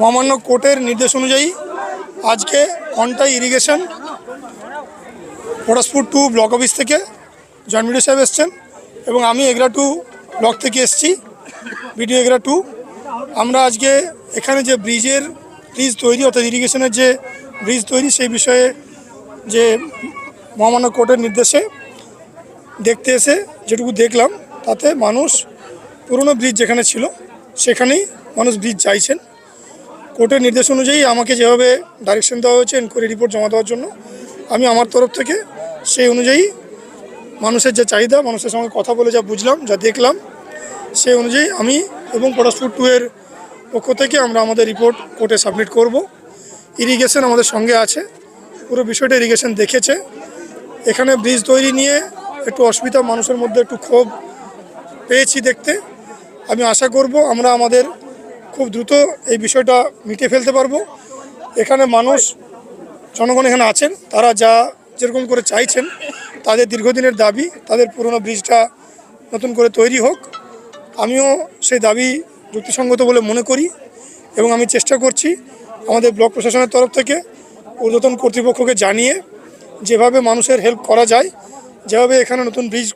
মহামান্য কোর্টের নির্দেশ অনুযায়ী আজকে Contai irrigation Potashpur two block office থেকে জয়েন্ট বিডিও সাহেব এসছেন এবং আমি এগরা টু ব্লক থেকে এসছি, বিডিও এগরা টু। আমরা আজকে এখানে যে ব্রিজের ব্রিজ তৈরি, অর্থাৎ ইরিগেশনের যে ব্রিজ তৈরি, সেই বিষয়ে যে মহামান্য কোর্টের নির্দেশে দেখতে এসে যেটুকু দেখলাম, তাতে মানুষ পুরনো ব্রিজ যেখানে ছিল, সেখানেই মানুষ ব্রিজ চাইছেন। কোর্টের নির্দেশ অনুযায়ী আমাকে যেভাবে ডাইরেকশন দেওয়া হয়েছে এনকোয়ারি রিপোর্ট জমা দেওয়ার জন্য, আমি আমার তরফ থেকে সেই অনুযায়ী মানুষের যে চাহিদা, মানুষের সঙ্গে কথা বলে যা বুঝলাম, যা দেখলাম, সেই অনুযায়ী আমি এবং পটাশপুর টু এর পক্ষ থেকে আমরা আমাদের রিপোর্ট কোর্টে সাবমিট করব। ইরিগেশন আমাদের সঙ্গে আছে, পুরো বিষয়টা ইরিগেশন দেখেছে। এখানে ব্রিজ তৈরি নিয়ে একটু অসুবিধা, মানুষের মধ্যে একটু ক্ষোভ পেয়েছি দেখতে। আমি আশা করব আমরা আমাদের খুব দ্রুত এই বিষয়টা মিটিয়ে ফেলতে পারব। এখানে মানুষ, জনগণ এখানে আছেন, তারা যা যেরকম করে চাইছেন, তাদের দীর্ঘদিনের দাবি, তাদের পুরনো ব্রিজটা নতুন করে তৈরি হোক। আমিও সেই দাবি যুক্তিসঙ্গত বলে মনে করি এবং আমি চেষ্টা করছি আমাদের ব্লক প্রশাসনের তরফ থেকে ঊর্ধ্বতন কর্তৃপক্ষকে জানিয়ে যেভাবে মানুষের হেল্প করা যায়, যেভাবে এখানে নতুন ব্রিজ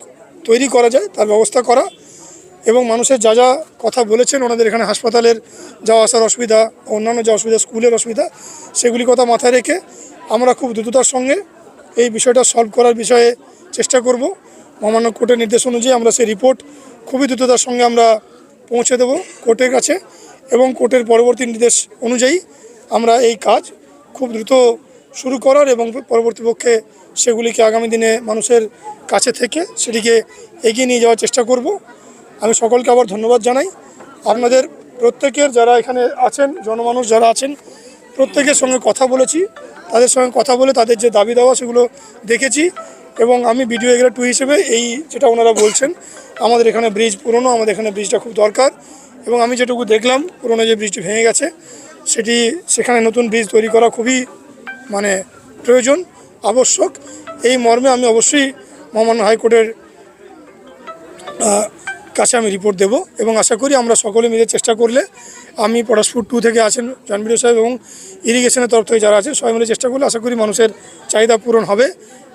তৈরি করা যায়, তার ব্যবস্থা করা এবং মানুষের যা যা কথা বলেছেন ওনাদের এখানে হাসপাতালের যাওয়া আসার অসুবিধা, অন্যান্য যা অসুবিধা, স্কুলের অসুবিধা, সেগুলি কথা মাথায় রেখে আমরা খুব দ্রুততার সঙ্গে এই বিষয়টা সলভ করার বিষয়ে চেষ্টা করব। মহামান্য কোর্টের নির্দেশ অনুযায়ী আমরা সেই রিপোর্ট খুবই দ্রুততার সঙ্গে আমরা পৌঁছে দেব কোর্টের কাছে এবং কোর্টের পরবর্তী নির্দেশ অনুযায়ী আমরা এই কাজ খুব দ্রুত শুরু করার এবং পরবর্তী পক্ষে সেগুলিকে আগামী দিনে মানুষের কাছে থেকে সেটিকে এগিয়ে নিয়ে যাওয়ার চেষ্টা করব। আমি সকলকে আবার ধন্যবাদ জানাই। আপনাদের প্রত্যেকের যারা এখানে আছেন, জনমানুষ যারা আছেন, প্রত্যেকের সঙ্গে কথা বলেছি। তাদের সঙ্গে কথা বলে তাদের যে দাবি দেওয়া সেগুলো দেখেছি এবং আমি ভিডিও এগুলো টু হিসেবে এই যেটা ওনারা বলছেন, আমাদের এখানে ব্রিজ পুরনো, আমাদের এখানে ব্রিজটা খুব দরকার এবং আমি যেটুকু দেখলাম, পুরনো যে ব্রিজটি ভেঙে গেছে, সেটি সেখানে নতুন ব্রিজ তৈরি করা খুবই মানে প্রয়োজন, আবশ্যক। এই মর্মে আমি অবশ্যই মহামান্য হাইকোর্টের কাছে আমি রিপোর্ট দেব এবং আশা করি আমরা সকলে মিলে চেষ্টা করলে আমি পটাশপুর টু থেকে আছেন জানবির সাহেব এবং ইরিগেশনের তরফ থেকে যারা আছেন সবাই মিলে চেষ্টা করলে আশা করি মানুষের চাহিদা পূরণ হবে।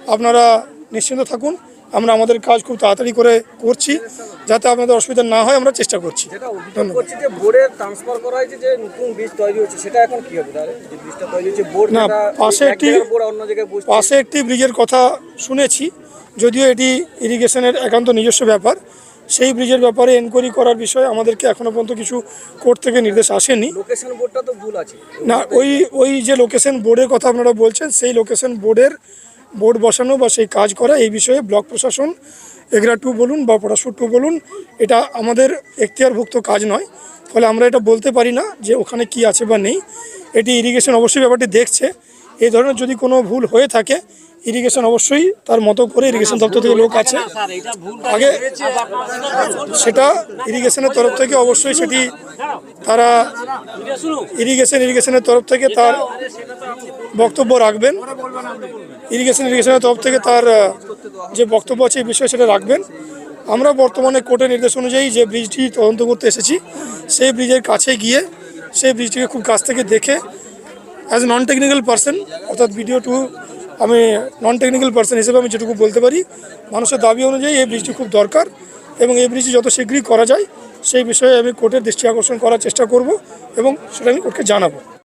আপনারা নিশ্চিন্ত থাকুন আমরা আমাদের কাজ খুব তাড়াতাড়ি করে করছি যাতে আপনাদের অসুবিধা না হয় আমরা চেষ্টা করছি। না, পাশে একটি- পাশে একটি ব্রিজের কথা শুনেছি যদিও এটি ইরিগেশনের একান্ত নিজস্ব ব্যাপার। সেই ব্রিজের ব্যাপারে এনকোয়ারি করার বিষয়ে আমাদেরকে এখনও পর্যন্ত কিছু কোর্ট থেকে নির্দেশ আসেনি। লোকেশন বোর্ডটা তো ভুল আছে। না ওই ওই যে লোকেশন বোর্ডের কথা আপনারা বলছেন সেই লোকেশন বোর্ডের বোর্ড বসানো বা সেই কাজ করা এই বিষয়ে ব্লক প্রশাসন এগরা টু বলুন বা পটাশুর টু বলুন এটা আমাদের এখতিয়ারভুক্ত কাজ নয়। ফলে আমরা এটা বলতে পারি না যে ওখানে কি আছে বা নেই। এটি ইরিগেশন অবশ্যই ব্যাপারটি দেখছে। এই ধরনের যদি কোনো ভুল হয়ে থাকে ইরিগেশন অবশ্যই তার মতো করে ইরিগেশন দপ্তর থেকে লোক আছে। আগে সেটা ইরিগেশনের তরফ থেকে অবশ্যই সেটি তারা ইরিগেশন ইরিগেশনের তরফ থেকে তার বক্তব্য রাখবেন। ইরিগেশন ইরিগেশনের তরফ থেকে তার যে বক্তব্য আছে এই বিষয়ে সেটা রাখবেন। আমরা বর্তমানে কোর্টের নির্দেশ অনুযায়ী যে ব্রিজটি তদন্ত করতে এসেছি সেই ব্রিজের কাছে গিয়ে সেই ব্রিজটিকে খুব কাছ থেকে দেখে অ্যাজ নন টেকনিক্যাল পার্সন অর্থাৎ ভিডিও টু আমি নন টেকনিক্যাল পার্সন হিসেবে আমি যেটুকু বলতে পারি, মানুষের দাবি অনুযায়ী এই ব্রিজটি খুব দরকার এবং এই ব্রিজটি যত শীঘ্রই করা যায়, সেই বিষয়ে আমি কোর্টের দৃষ্টি আকর্ষণ করার চেষ্টা করব এবং সেটা আমি কোর্টকে জানাব।